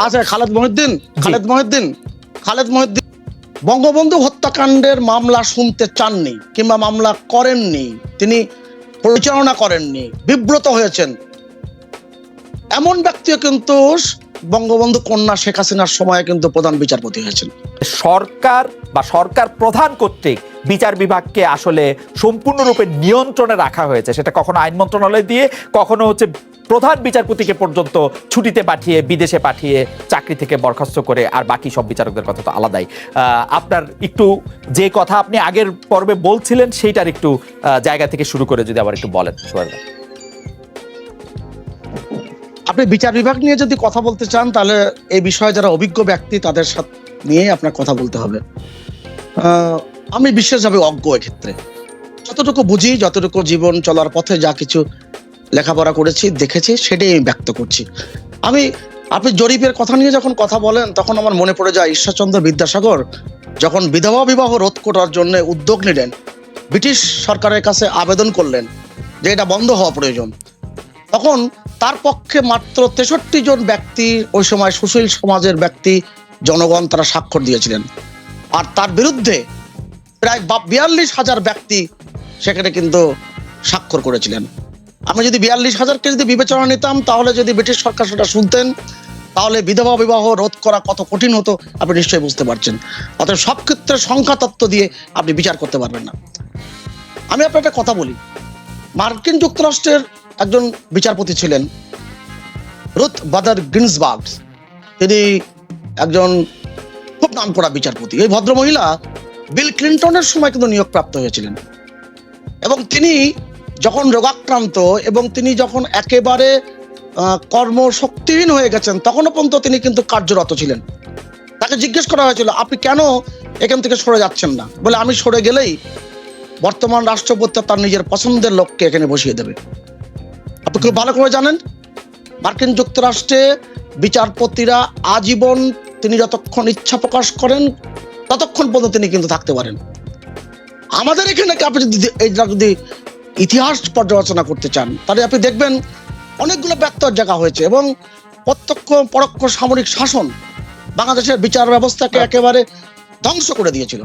আচ্ছা খালেদ মহিউদ্দিন খালেদ মহিউদ্দিন খালেদ মহিউদ্দিন বঙ্গবন্ধু হত্যাকাণ্ডের মামলা শুনতে চাননি কিংবা মামলা করেননি তিনি পরিচালনা করেননি বিব্রত হয়েছেন। এমন ব্যক্তিও কিন্তু বঙ্গবন্ধু কন্যা শেখ হাসিনার সময় কিন্তু প্রধান বিচারপতি হয়েছেন। সরকার বা সরকার প্রধান কর্তৃক বিচার বিভাগকে আসলে সম্পূর্ণরূপে নিয়ন্ত্রণে রাখা হয়েছে। সেটা কখনো আইন মন্ত্রণালয় দিয়ে কখনো হচ্ছে প্রধান বিচারপতিকে পর্যন্ত ছুটিতে পাঠিয়ে, বিদেশে পাঠিয়ে চাকরি থেকে বরখাস্ত করে, আর বাকি সব বিচারকদের কথা তো আলাদাই। আপনার একটু যে কথা আপনি আগের পর্বে বলছিলেন, সেইটার একটু জায়গা থেকে শুরু করে যদি আবার একটু বলেন আপনি বিচার বিভাগ নিয়ে যদি কথা বলতে চান, তাহলে এই বিষয়ে যারা অভিজ্ঞ ব্যক্তি, তাদের সাথে নিয়ে আপনার কথা বলতে হবে। আমি বিশেষভাবে অজ্ঞ এক্ষেত্রে। যতটুকু বুঝি, যতটুকু জীবন চলার পথে যা কিছু লেখাপড়া করেছি, দেখেছি, সেটাই আমি ব্যক্ত করছি। আমি, আপনি জরিপের কথা নিয়ে যখন কথা বলেন, তখন আমার মনে পড়ে যায় ঈশ্বরচন্দ্র বিদ্যাসাগর যখন বিধবা বিবাহ রোধ করার জন্য উদ্যোগ নিলেন, ব্রিটিশ সরকারের কাছে আবেদন করলেন যে এটা বন্ধ হওয়া প্রয়োজন। তখন তার পক্ষে মাত্র তেষট্টি জন ব্যক্তি, ওই সময় সুশীল সমাজের ব্যক্তি, জনগণ তারা স্বাক্ষর দিয়েছিলেন। আর তার বিরুদ্ধে প্রায় বিয়াল্লিশ হাজার ব্যক্তি সেখানে কিন্তু স্বাক্ষর করেছিলেন। আমি যদি বিয়াল্লিশ হাজারকে যদি বিবেচনা নিতাম, তাহলে যদি ব্রিটিশ সরকার সেটা শুনতেন, তাহলে বিধবা বিবাহ রোধ করা কত কঠিন হতো, আপনি নিশ্চয়ই বুঝতে পারছেন। অতএব সব ক্ষেত্রে সংখ্যা তত্ত্ব দিয়ে আপনি বিচার করতে পারবেন না। আমি আপনার একটা কথা বলি। মার্কিন যুক্তরাষ্ট্রের একজন বিচারপতি ছিলেন, রুথ বাদার গ্রিন্সবার্গ তিনি একজন খুব নামকরা বিচারপতি। এই ভদ্রমহিলা বিল ক্লিন্টনের সময় কিন্তু নিয়োগপ্রাপ্ত হয়েছিলেন। এবং তিনি যখন রোগাক্রান্ত এবং তিনি যখন একেবারে কর্মশক্তিহীন হয়ে গেছেন, তখনও পর্যন্ত তিনি কিন্তু কার্যরত ছিলেন। তাকে জিজ্ঞেস করা হয়েছিল, আপনি কেন এখান থেকে সরে যাচ্ছেন না? বলে, আমি সরে গেলেই বর্তমান রাষ্ট্রপতি তার নিজের পছন্দের লোককে এখানে বসিয়ে দেবে। আপনি খুব ভালো করে জানেন, মার্কিন যুক্তরাষ্ট্রে বিচারপতিরা আজীবন তিনি যতক্ষণ ইচ্ছা প্রকাশ করেন, ততক্ষণ পর্যন্ত তিনি কিন্তু থাকতে পারেন। আমাদের এখানে আপনি যদি যদি ইতিহাস পর্যালোচনা করতে চান তাহলে আপনি দেখবেন অনেকগুলো ব্যর্থ জায়গা হয়েছে এবং প্রত্যক্ষ পরোক্ষ সামরিক শাসন বাংলাদেশের বিচার ব্যবস্থাকে একেবারে ধ্বংস করে দিয়েছিল।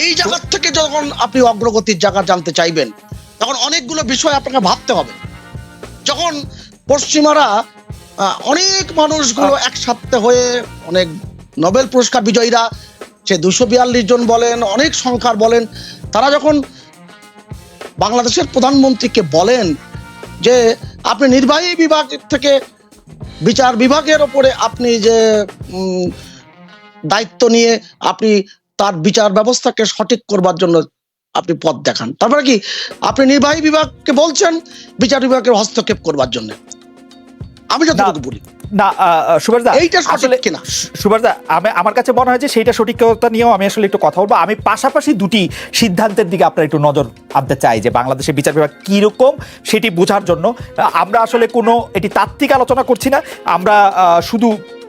এই জায়গার থেকে যখন আপনি অগ্রগতির জায়গা জানতে চাইবেন তখন অনেকগুলো বিষয় আপনাকে ভাবতে হবে। যখন পশ্চিমারা অনেক মানুষগুলো একসাথে হয়ে অনেক নোবেল পুরস্কার বিজয়ীরা সে দুশো বিয়াল্লিশ জন বলেন অনেক সংখ্যার বলেন তারা যখন বাংলাদেশের প্রধানমন্ত্রীকে বলেন যে আপনি নির্বাহী বিভাগ থেকে বিচার বিভাগের ওপরে আপনি যে দায়িত্ব নিয়ে আপনি তার বিচার ব্যবস্থাকে সঠিক করবার জন্য আপনি পথ দেখান। তারপরে কি? আপনি নির্বাহী বিভাগকে বলছেন বিচার বিভাগের হস্তক্ষেপ করবার জন্য। আমি যতটুকু বলি। না সুভাষদা এইটা সঠিক আসলে কিনা? সুভাষদা আমি আমার কাছে মনে হয় যে সেইটা সঠিকতা নিয়েও আমি আসলে একটু কথা বলব। আমি পাশাপাশি দুটি সিদ্ধান্তের দিকে আপনার একটু নজর আনতে চাই যে বাংলাদেশের বিচার বিভাগ কীরকম সেটি বোঝার জন্য। আমরা আসলে কোনো এটি তাত্ত্বিক আলোচনা করছি না। আমরা শুধু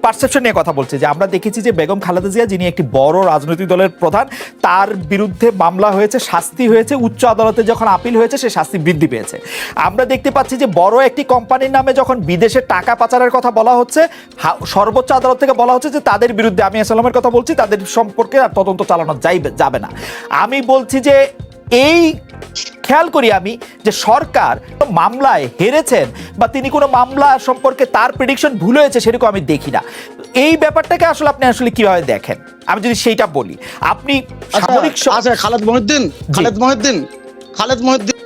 পারসেপশন নিয়ে কথা বলছি যে আমরা দেখেছি যে বেগম খালেদা জিয়া, যিনি একটি বড় রাজনৈতিক দলের প্রধান, তার বিরুদ্ধে মামলা হয়েছে, শাস্তি হয়েছে, উচ্চ আদালতে যখন আপিল হয়েছে, সে শাস্তি বৃদ্ধি পেয়েছে। আমরা দেখতে পাচ্ছি যে বড় একটি কোম্পানির নামে যখন বিদেশে টাকা পাচারের কথা বলা হচ্ছে সর্বোচ্চ আদালত থেকে বলা হচ্ছে যে তাদের বিরুদ্ধে আমি আসলামের কথা বলছি, তাদের সম্পর্কে আর তদন্ত চালানো যাইবে, যাবে না। আমি বলছি যে এই খেয়াল করি আমি যে সরকার মামলায় হেরেছেন বা তিনি কোনো মামলা সম্পর্কে তার প্রেডিকশন ভুল হয়েছে সেরকম আমি দেখি না। এই ব্যাপারটাকে আসলে আপনি আসলে কীভাবে দেখেন? আমি যদি সেইটা বলি আপনি সামরিক আচ্ছা খালেদ মহিউদ্দিন খালেদ মহিউদ্দিন খালেদ মহিউদ্দিন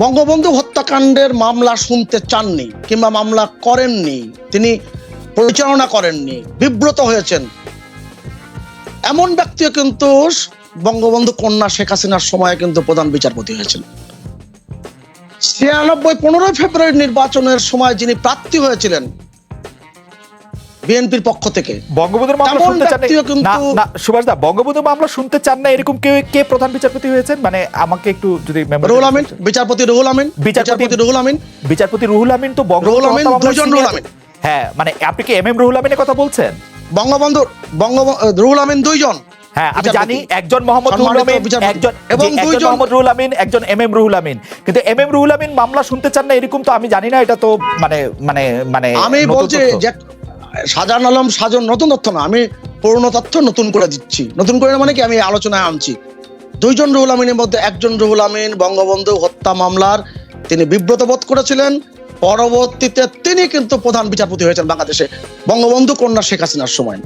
বঙ্গবন্ধু হত্যাকাণ্ডের মামলা শুনতে চাননি কিংবা মামলা করেননি তিনি পরিচালনা করেননি বিব্রত হয়েছেন। এমন ব্যক্তিও কিন্তু বঙ্গবন্ধু কন্যা শেখ হাসিনার সময় কিন্তু প্রধান বিচারপতি হয়েছেন ছিয়ানব্বই পনেরোই ফেব্রুয়ারি নির্বাচনের সময় যিনি প্রার্থী হয়েছিলেন বিএনপির পক্ষ থেকে বঙ্গবন্ধুর মামলা শুনতে চান না- সুভাষ দা বঙ্গবন্ধু মামলা শুনতে চান না এরকম কেউ কে প্রধান বিচারপতি হয়েছেন? মানে আমাকে একটু যদি রুহুল আমিন বিচারপতি রুহুল আমিন বিচারপতি- রুহুল আমিন। বিচারপতি রুহুল আমিন তো বঙ্গবন্ধু রুহুল আমিন, দুজন রুহুল আমিন। হ্যাঁ মানে আপনি কি এম এম রুহুল আমিনের কথা বলছেন? বঙ্গবন্ধু বঙ্গ রুহুল আমিন দুইজন। হ্যাঁ আমি জানি একজন মোহাম্মদ রুহুল আমিন একজন এবং একজন মোহাম্মদ রুহুল আমিন একজন এম এম রুহুল আমিন। কিন্তু এম এম রুহুল আমিন মামলা শুনতে চান না এরকম তো আমি জানি না এটা তো মানে মানে মানে আমি বলছি শাহজাহান আলম সাজন নতুন তথ্য না আমি পুরনো তথ্য নতুন করে দিচ্ছি। নতুন করে মানে কি আমি আলোচনায় আনছি। দুইজন রুহুল আমিনের মধ্যে একজন রুহুল আমিন বঙ্গবন্ধু হত্যা মামলার তিনি বিব্রত বোধ করেছিলেন। পরবর্তীতে তিনি কিন্তু প্রধান বিচারপতি হয়েছেন বাংলাদেশে। বঙ্গবন্ধু কন্যা শেখ হাসিনার সময়।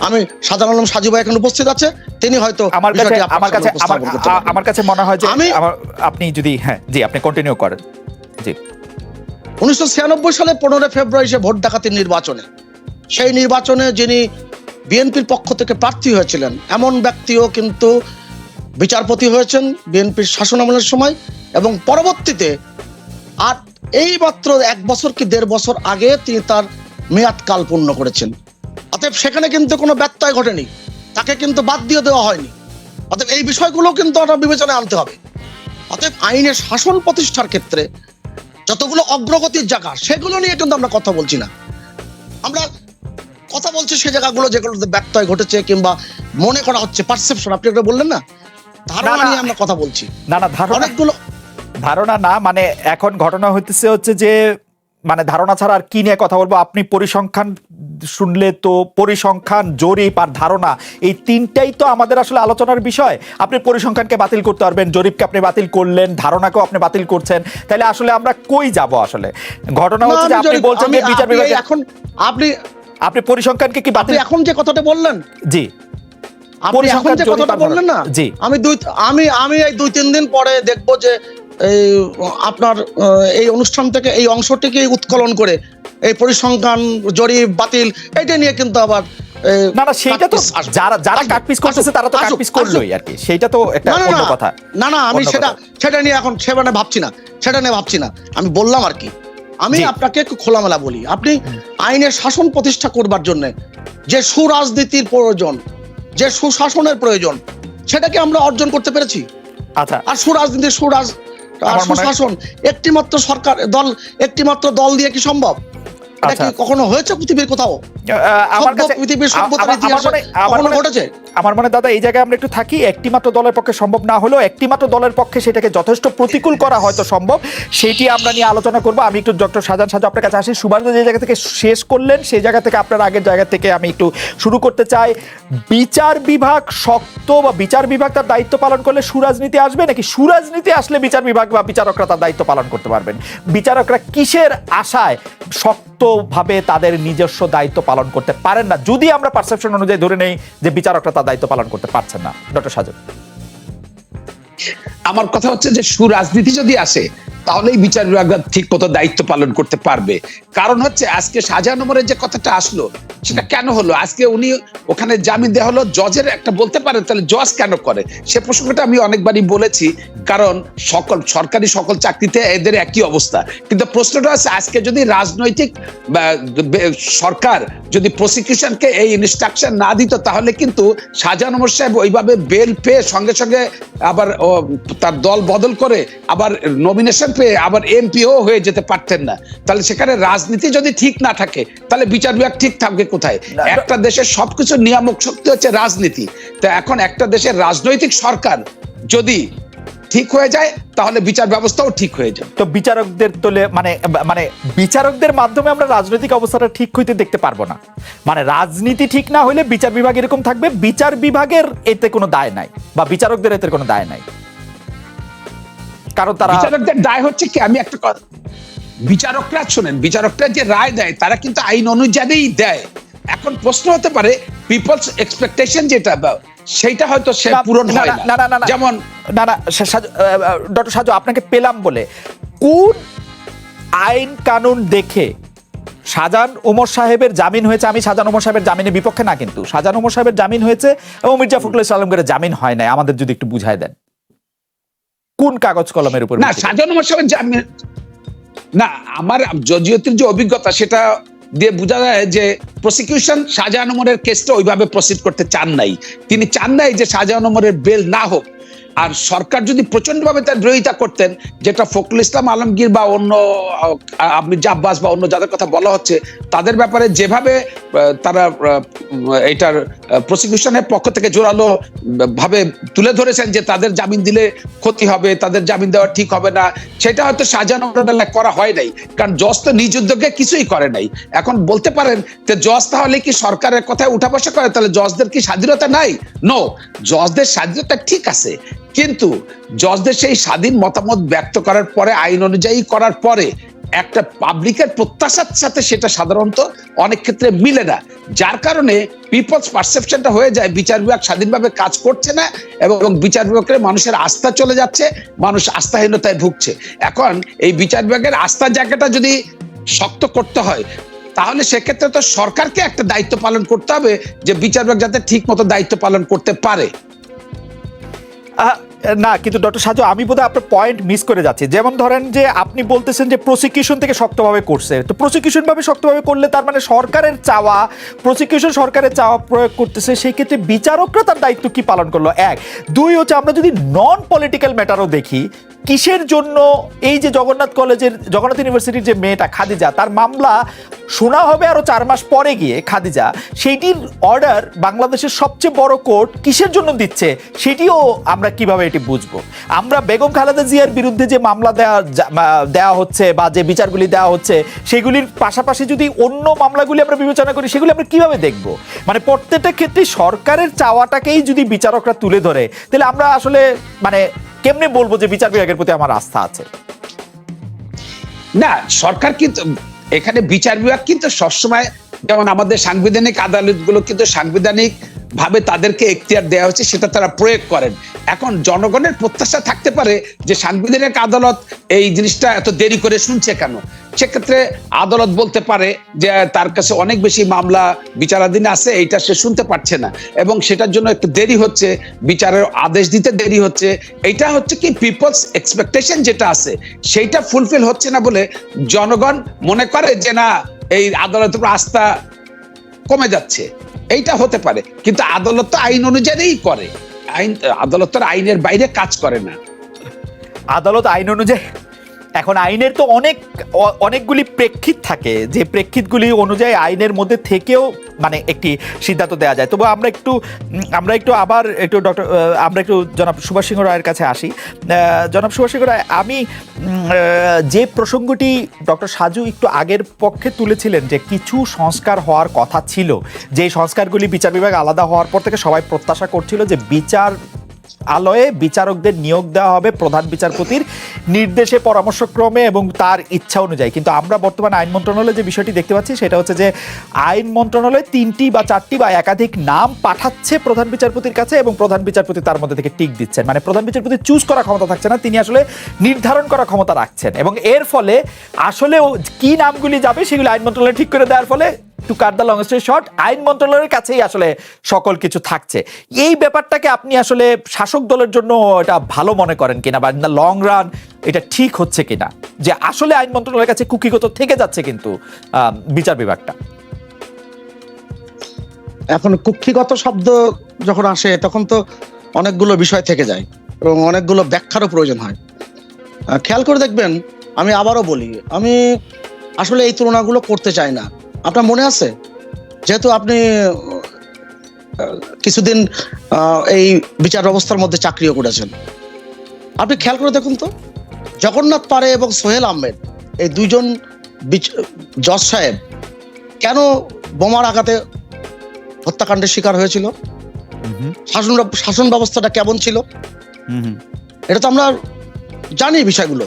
আমি সাধারণ আলম সাজু ভাই এখন উপস্থিত আছে। তিনি হয়তো আমার কাছে আমার কাছে আমার কাছে মনে হয় যে আমি- আপনি যদি হ্যাঁ জি আপনি কন্টিনিউ করেন। জি। উনিশশো ছিয়ানব্বই সালে পনেরোই ফেব্রুয়ারি সে ভোট ডাকাতির নির্বাচনে। সেই নির্বাচনে যিনি বিএনপির পক্ষ থেকে প্রার্থী হয়েছিলেন এমন ব্যক্তিও কিন্তু বিচারপতি হয়েছেন বিএনপির শাসন আমলের সময় এবং পরবর্তীতে আর এই মাত্র এক বছর কি দেড় বছর আগে তিনি তার মেয়াদ কাল পূর্ণ করেছেন। অতএব সেখানে কিন্তু কোনো ব্যত্যয় ঘটেনি। তাকে কিন্তু বাদ দিয়ে দেওয়া হয়নি। অতএব এই বিষয়গুলো কিন্তু আমরা বিবেচনায় আনতে হবে। অতএব আইনের শাসন প্রতিষ্ঠার ক্ষেত্রে যতগুলো অগ্রগতির জায়গা সেগুলো নিয়ে কিন্তু আমরা কথা বলছি না। আমরা কথা বলছি সে জায়গাগুলো যেগুলোতে ব্যত্যয় ঘটেছে কিংবা মনে করা হচ্ছে পারসেপশন আপনি একটা বললেন না? ধারণা। নিয়ে আমরা কথা বলছি। না না ধারণা অনেকগুলো ধারণা না মানে এখন ঘটনা হইতেছে হচ্ছে যে মানে ধারণা ছাড়া আর কি নিয়ে কথা বলব? আপনি পরিসংখ্যান শুনলে তো পরিসংখ্যান জরিপ আর ধারণা এই তিনটাই তো আমাদের আসলে আলোচনার বিষয়। আপনি পরিসংখ্যানকে বাতিল করতে পারবেন জরিপকে আপনি বাতিল করলেন ধারণাকেও আপনি বাতিল করছেন। তাহলে আসলে আমরা কই যাব আসলে? ঘটনা হচ্ছে যে আপনি বলছেন যে বিচার বিভাগে এখন আপনি আপনি পরিসংখ্যানকে কি বাতিল এখন যে কথাটা বললেন জি। আপনি এখন যে কথাটা বললেন না? জি। আমি দুই আমি আমি এই দুই তিন দিন পরে দেখব যে এই আপনার এই অনুষ্ঠান থেকে এই অংশটিকে উৎকলন করে এই পরিসংখ্যান জরিপ বাতিল এটা নিয়ে কিন্তু আবার না না সেইটা তো যারা যারা কাটপিস করতেছে তারা তো কাটপিস করলোই আর কি। সেইটা তো একটা অন্য কথা না না আমি সেটা সেটা নিয়ে এখন সেখানে ভাবছি না সেটা নিয়ে ভাবছি না। আমি বললাম আর কি আমি আপনাকে একটু খোলামেলা বলি আপনি আইনের শাসন প্রতিষ্ঠা করবার জন্য যে সুরাজনীতির প্রয়োজন যে সুশাসনের প্রয়োজন সেটাকে আমরা অর্জন করতে পেরেছি? আচ্ছা। আর সুরাজনীতি সুরাজ সুশাসন একটি মাত্র সরকার দল একটি মাত্র দল দিয়ে কি সম্ভব? আচ্ছা। কখনো হয়েছে পৃথিবীর কোথাও? আমার কাছে পৃথিবীর সভ্যতার ইতিহাসে কখনো ঘটেছে? আমার মনে দাদা এই জায়গায় আমরা একটু থাকি একটি মাত্র দলের পক্ষে সম্ভব না হলেও একটি মাত্র দলের পক্ষে সেটাকে যথেষ্ট প্রতিকূল করা হয়তো সম্ভব। সেটি আমরা নিয়ে আলোচনা করব। আমি একটু ডক্টর সাজান সাজু আপনার কাছে আসি। সুভাষ যে জায়গা থেকে শেষ করলেন সেই জায়গা থেকে আপনার আগের জায়গা থেকে আমি একটু শুরু করতে চাই। বিচার বিভাগ শক্ত বা বিচার বিভাগ তার দায়িত্ব পালন করলে সুরাজনীতি আসবে নাকি সুরাজনীতি আসলে বিচার বিভাগ বা বিচারকরা তার দায়িত্ব পালন করতে পারবেন? বিচারকরা কিসের আশায় শক্তভাবে তাদের নিজস্ব দায়িত্ব পালন করতে পারেন না। যদি আমরা পারসেপশন অনুযায়ী ধরে নেই যে বিচারকরা তার দায়িত্ব পালন করতে পারছেন না। ডক্টর সাজু আমার কথা হচ্ছে যে সুরাজনীতি যদি আসে তাহলেই বিচার বিভাগ ঠিক মতো দায়িত্ব পালন করতে পারবে। কারণ হচ্ছে আজকে শাহজাহান ওমরের যে কথাটা আসলো সেটা কেন হলো? আজকে উনি ওখানে জামিন দেওয়া হলো জজের একটা বলতে পারে তাহলে জজ কেন করে? সে প্রসঙ্গটা আমি অনেকবারই বলেছি কারণ সকল সরকারি সকল চাকরিতে এদের একই অবস্থা। কিন্তু প্রশ্নটা আছে আজকে যদি রাজনৈতিক সরকার যদি প্রসিকিউশনকে এই ইনস্ট্রাকশন না দিত তাহলে কিন্তু শাহজাহান ওমর সাহেব ওইভাবে বেল পেয়ে সঙ্গে সঙ্গে আবার তার দল বদল করে আবার নমিনেশন পেয়ে আবার এমপিও হয়ে যেতে পারতেন না। তাহলে সেখানে রাজনীতি যদি ঠিক না থাকে তাহলে বিচার বিভাগ ঠিক থাকবে কোথায়? একটা দেশের সবকিছু নিয়ামক শক্তি হচ্ছে রাজনীতি। তো এখন একটা দেশের রাজনৈতিক সরকার যদি ঠিক হয়ে যায় তাহলে বিচার ব্যবস্থাও ঠিক হয়ে যাবে। তো বিচারকদের তোলে মানে মানে বিচারকদের মাধ্যমে আমরা রাজনৈতিক অবস্থাটা ঠিক হইতে দেখতে পারব না। মানে রাজনীতি ঠিক না হলে বিচার বিভাগ এরকম থাকবে বিচার বিভাগের এতে কোনো দায় নাই বা বিচারকদের এতে কোনো দায় নাই। কারণ তারা বিচারকদের দায় হচ্ছে কি? আমি একটা কথা বিচারকরা শোনেন বিচারকরা যে রায় দেয় তারা কিন্তু আইন অনুযায়ী দেয়। এখন প্রশ্ন হতে পারে পিপলস এক্সপেকটেশন যেটা সেইটা হয়তো সে পূরণ হয় না, না। না। যেমন না না ডক্টর সাজু আপনাকে পেলাম বলে। কোন আইন কানুন দেখে শাহজাহান ওমর সাহেবের জামিন হয়েছে? আমি শাহজাহান ওমর সাহেবের জামিনের বিপক্ষে না কিন্তু। শাহজাহান ওমর সাহেবের জামিন হয়েছে এবং মির্জা ফখরুল ইসলামের জামিন হয় নাই। আমাদের যদি একটু বুঝায় দেন। কোন কাগজ কলমের উপর না? সাজানো জামিন না আমার জজিয়তির যে অভিজ্ঞতা সেটা দিয়ে বোঝা যায় যে প্রসিকিউশন শাহজাহান ওমরের কেসটা ওইভাবে প্রসিড করতে চান নাই। তিনি চান নাই যে শাহজাহান ওমরের বেল না হোক। আর সরকার যদি প্রচন্ডভাবে তার বিরোধিতা করতেন, যেটা ফখরুল ইসলাম আলমগীর বা অন্য আপনি জাব্বাস বা অন্য যাদের কথা বলা হচ্ছে, তাদের ব্যাপারে যেভাবে তারা এটার প্রসিকিউশনের পক্ষ থেকে জোরালো ভাবে তুলে ধরেছেন যে তাদের জামিন দিলে ক্ষতি হবে, তাদের জামিন দেওয়া ঠিক হবে না, সেটা হয়তো সাজানো করা হয় নাই। কারণ জজ তো নিজ উদ্যোগে কিছুই করে নাই। এখন বলতে পারেন যে জজ তাহলে কি সরকারের কথায় উঠা বসা করে? তাহলে জজদের কি স্বাধীনতা নাই? নো জজদের স্বাধীনতা ঠিক আছে। কিন্তু জজদের সেই স্বাধীন মতামত ব্যক্ত করার পরে, আইন অনুযায়ী করার পরে একটা পাবলিকের প্রত্যাশার সাথে সেটা সাধারণত অনেক ক্ষেত্রে মিলে না। যার কারণে পিপলস পারসেপশনটা হয়ে যায়, বিচার বিভাগ স্বাধীনভাবে কাজ করছে না এবং বিচার বিভাগের মানুষের আস্থা চলে যাচ্ছে, মানুষ আস্থাহীনতায় ভুগছে। এখন এই বিচার বিভাগের আস্থার জায়গাটা যদি শক্ত করতে হয়, তাহলে সেক্ষেত্রে তো সরকারকে একটা দায়িত্ব পালন করতে হবে যে বিচার বিভাগ যাতে ঠিক মতো দায়িত্ব পালন করতে পারে। না, কিন্তু ডক্টর সাজু, আমি বোধহয় আপনার পয়েন্ট মিস করে যাচ্ছি। যেমন ধরেন যে আপনি বলতেছেন যে প্রসিকিউশন থেকে শক্তভাবে করছে। তো প্রসিকিউশনভাবে শক্তভাবে করলে তার মানে সরকারের চাওয়া প্রসিকিউশন সরকারের চাওয়া প্রয়োগ করতেছে সেই ক্ষেত্রে বিচারকরা তার দায়িত্ব কি পালন করল? এক। দুই হচ্ছে আমরা যদি নন পলিটিক্যাল ম্যাটারও দেখি কিসের জন্য এই যে জগন্নাথ কলেজের, জগন্নাথ ইউনিভার্সিটির যে মেয়েটা খাদিজা, তার মামলা শোনা হবে আরও চার মাস পরে গিয়ে খাদিজা। সেইটির অর্ডার বাংলাদেশের সবচেয়ে বড় কোর্ট কিসের জন্য দিচ্ছে, সেটিও আমরা কীভাবে এটি বুঝব? আমরা বেগম খালেদা জিয়ার বিরুদ্ধে যে মামলা দেওয়া দেওয়া হচ্ছে বা যে বিচারগুলি দেওয়া হচ্ছে, সেগুলির পাশাপাশি যদি অন্য মামলাগুলি আমরা বিবেচনা করি, সেগুলি আমরা কীভাবে দেখব? মানে প্রত্যেকটা ক্ষেত্রে সরকারের চাওয়াটাকেই যদি বিচারকরা তুলে ধরে, তাহলে আমরা আসলে মানে কেমনে বলব যে বিচার বিভাগের প্রতি আমার আস্থা আছে? না, সরকার কিন্তু, এখানে বিচার বিভাগ কিন্তু সবসময়, যেমন আমাদের সাংবিধানিক আদালতগুলো কিন্তু সাংবিধানিক ভাবে তাদেরকে এখতিয়ার দেওয়া হয়েছে, সেটা তারা প্রয়োগ করেন। এখন জনগণের প্রত্যাশা থাকতে পারে যে সাংবিধানিক আদালত এই জিনিসটা এত দেরি করে শুনছে কেন? সেক্ষেত্রে আদালত বলতে পারে যে তার কাছে অনেক বেশি মামলা বিচারাধীন আছে, এইটা সে শুনতে পারছে না। এবং সেটার জন্য একটু দেরি হচ্ছে, বিচারের আদেশ দিতে দেরি হচ্ছে। এইটা হচ্ছে কি পিপলস এক্সপেকটেশন যেটা আছে, সেইটা ফুলফিল হচ্ছে না বলে জনগণ মনে করে যে, না, এই আদালতের উপর আস্থা কমে যাচ্ছে। এইটা হতে পারে, কিন্তু আদালত তো আইন অনুযায়ীই করে। আইন, আদালত আইনের বাইরে কাজ করে না। আদালত আইন অনুযায়ী এখন আইনের তো অনেক অনেকগুলি প্রেক্ষিত থাকে। যে প্রেক্ষিতগুলি অনুযায়ী আইনের মধ্যে থেকেও মানে একটি সিদ্ধান্ত দেওয়া যায়। তবু আমরা একটু আমরা একটু আবার একটু ডক্টর আমরা একটু জনাব সুভাষ সিংহ রায়ের কাছে আসি। জনাব সুভাষ সিংহ রায়, আমি যে প্রসঙ্গটি ডক্টর সাজু একটু আগের পক্ষে তুলেছিলেন যে কিছু সংস্কার হওয়ার কথা ছিল যে সংস্কারগুলি বিচার বিভাগ আলাদা হওয়ার পর থেকে সবাই প্রত্যাশা করছিল যে বিচার আলয়ে বিচারকদের নিয়োগ দেওয়া হবে প্রধান বিচারপতির নির্দেশে পরামর্শক্রমে এবং তার ইচ্ছা অনুযায়ী। কিন্তু আমরা বর্তমানে আইন মন্ত্রণালয়ে যে বিষয়টি দেখতে পাচ্ছি, সেটা হচ্ছে যে আইন মন্ত্রণালয় তিনটি বা চারটি বা একাধিক নাম পাঠাচ্ছে প্রধান বিচারপতির কাছে এবং প্রধান বিচারপতি তার মধ্যে থেকে টিক দিচ্ছেন। মানে প্রধান বিচারপতি চুজ করার ক্ষমতা থাকছে না, তিনি আসলে নির্ধারণ করার ক্ষমতা রাখছেন। এবং এর ফলে আসলে কি নামগুলি যাবে, সেগুলো আইন মন্ত্রণালয় ঠিক করে দেওয়ার ফলে to cut the long story short আইন মন্ত্রণালয়ের কাছেই আসলে সকল কিছু থাকছে। এই ব্যাপারটাকে আপনি আসলে শাসক দলের জন্য এটা ভালো মনে করেন কিনা বা লং রান এটা ঠিক হচ্ছে কিনা? যে আসলে আইন মন্ত্রণালয়ের কাছে কুকিগত থেকে যাচ্ছে কিন্তু বিচার বিভাগটা। এখন কুক্ষিগত শব্দ যখন আসে, তখন তো অনেকগুলো বিষয় থেকে যায় এবং অনেকগুলো ব্যাখ্যারও প্রয়োজন হয়। খেয়াল করে দেখবেন, আমি আবারও বলি, আমি আসলে এই তুলনাগুলো করতে চাই না। আপনার মনে আছে? যেহেতু আপনি কিছুদিন এই বিচার ব্যবস্থার মধ্যে চাকরিও করেছেন। আপনি খেয়াল করে দেখুন তো জগন্নাথ পারে এবং সোহেল আহমেদ এই দুইজন বিচ- জজ সাহেব কেন বোমার আঘাতে হত্যাকাণ্ডের শিকার হয়েছিল? শাসন শাসন ব্যবস্থাটা কেমন ছিল? এটা তো আমরা জানি বিষয়গুলো।